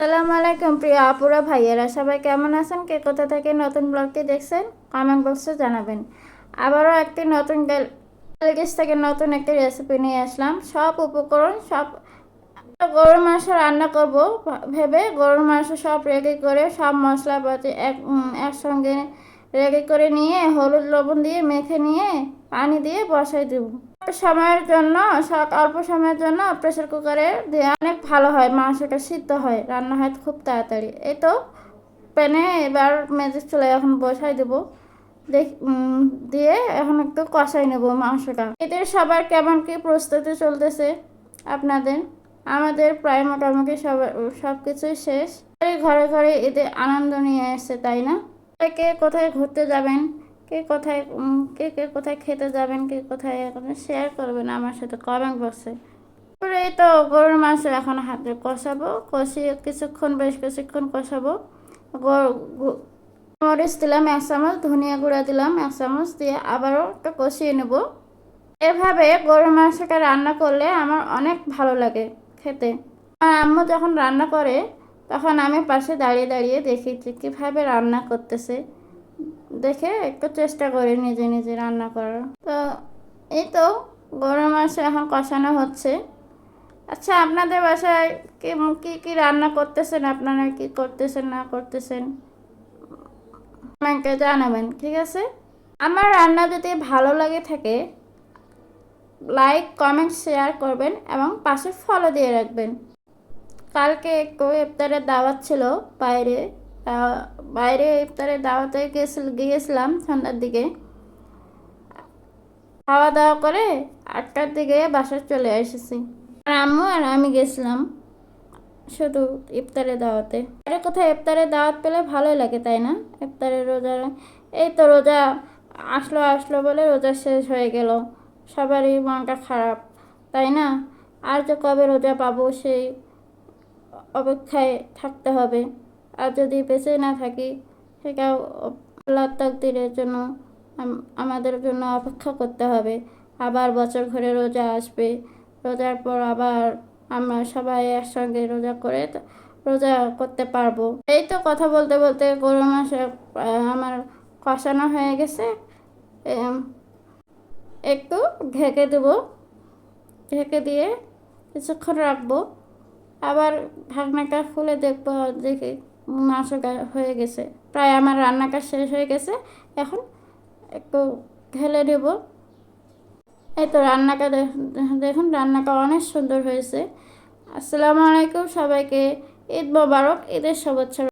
সালাম আলাইকুম প্রিয় আপুরা, ভাইয়েরা, সবাই কেমন আছেন? কে কোথা থেকে নতুন ব্লগটি দেখছেন? কমেন্ট বক্সে জানাবেন। আবারও একটি নতুন গ্যালগিস থেকে নতুন একটি রেসিপি নিয়ে আসলাম। সব উপকরণ, সব গরুর মাংস রান্না করব ভেবে গরুর মাংস সব রেডি করে সব মশলাপাতি এক একসঙ্গে রেডি করে নিয়ে হলুদ লবণ দিয়ে মেখে নিয়ে পানি দিয়ে বসাই দেব। সময়ের জন্য অল্প সময়ের জন্য প্রেসার কুকারে দিয়ে অনেক ভালো হয়, মাংসটা সিদ্ধ হয়, রান্না হয় খুব তাড়াতাড়ি। এই তো প্যানে এবার মেজের চলে এখন বসাই দেবো। দেখ দিয়ে এখন একটু কষাই নেব মাংসটা। এদের সবার কেমন কি প্রস্তুতি চলতেছে আপনাদের? আমাদের প্রায় মোটামুটি সব সব কিছুই শেষ ঘরে ঘরে এদের আনন্দ নিয়ে এসছে, তাই না? কে কোথায় ঘুরতে যাবেন? কে কোথায় কে কে কোথায় খেতে যাবেন? কে কোথায় শেয়ার করবেন আমার সাথে কমেন্ট বক্সে তারপরে এই তো গরুর মাংস এখন হাতে কষাবো, কষিয়ে কিছুক্ষণ, বেশ কিছুক্ষণ কষাবো। মরিচ দিলাম, এক চামচ, ধনিয়া গুঁড়া দিলাম, এক চামচ দিয়ে আবারও একটু কষিয়ে নেব। এভাবে গরুর মাংসটা রান্না করলে আমার অনেক ভালো লাগে খেতে। আমার আম্মু যখন রান্না করে তখন আমি পাশে দাঁড়িয়ে দাঁড়িয়ে দেখি যে কীভাবে রান্না করতেছে। দেখে একটু চেষ্টা করি নিজে নিজে রান্না করার। তো এই তো গরুর মাংস এখন কষানো হচ্ছে। আচ্ছা আপনাদের বাসায় কি কি কি রান্না করতেছেন? আপনারা কি করতেছেন, না করতেছেন? আমাকে জানাবেন, ঠিক আছে? আমার রান্না যদি ভালো লাগে থাকে, লাইক, কমেন্ট, শেয়ার করবেন এবং পাশে ফলো দিয়ে রাখবেন। কালকে একটু ইফতারের দাওয়াত ছিল বাইরে। বাইরে ইফতারের দাওয়াতে গেছিল গিয়েছিলাম ঠান্ডার দিকে। খাওয়া দাওয়া করে আটটার দিকে বাসায় চলে এসেছি। আর আম্মু আর আমি গেছিলাম শুধু ইফতারের দাওয়াতে। আরে কোথায় ইফতারের দাওয়াত পেলে ভালোই লাগে, তাই না? ইফতারের রোজা এই তো রোজা আসলো আসলো বলে রোজা শেষ হয়ে গেল। সবারই মনটা খারাপ, তাই না? আর যে কবে রোজা পাবো সেই অপেক্ষায় থাকতে হবে। আর যদি বেঁচে না থাকি, সেটাও আল্লাহ তাকদিরের জন্য আমাদের জন্য অপেক্ষা করতে হবে। আবার বছর ঘরে রোজা আসবে। রোজার পর আবার আমরা সবাই একসঙ্গে রোজা করে রোজা করতে পারব। এই তো কথা বলতে বলতে গরু মাস আমার কষানো হয়ে গেছে। একটু ঢেকে দেবো। ঢেকে দিয়ে কিছুক্ষণ রাখব। আবার ঢাকনাটা খুলে দেখব, দেখি মাংসটা হয়ে গেছে। প্রায় আমার রান্না কাজ শেষ হয়ে গেছে, এখন একটু ঢেলে দেব। এই তো রান্নাটা দেখ- দেখুন রান্নাটা অনেক সুন্দর হয়েছে। আসসালামু আলাইকুম সবাইকে, ঈদ মোবারক, ঈদের শুভেচ্ছা।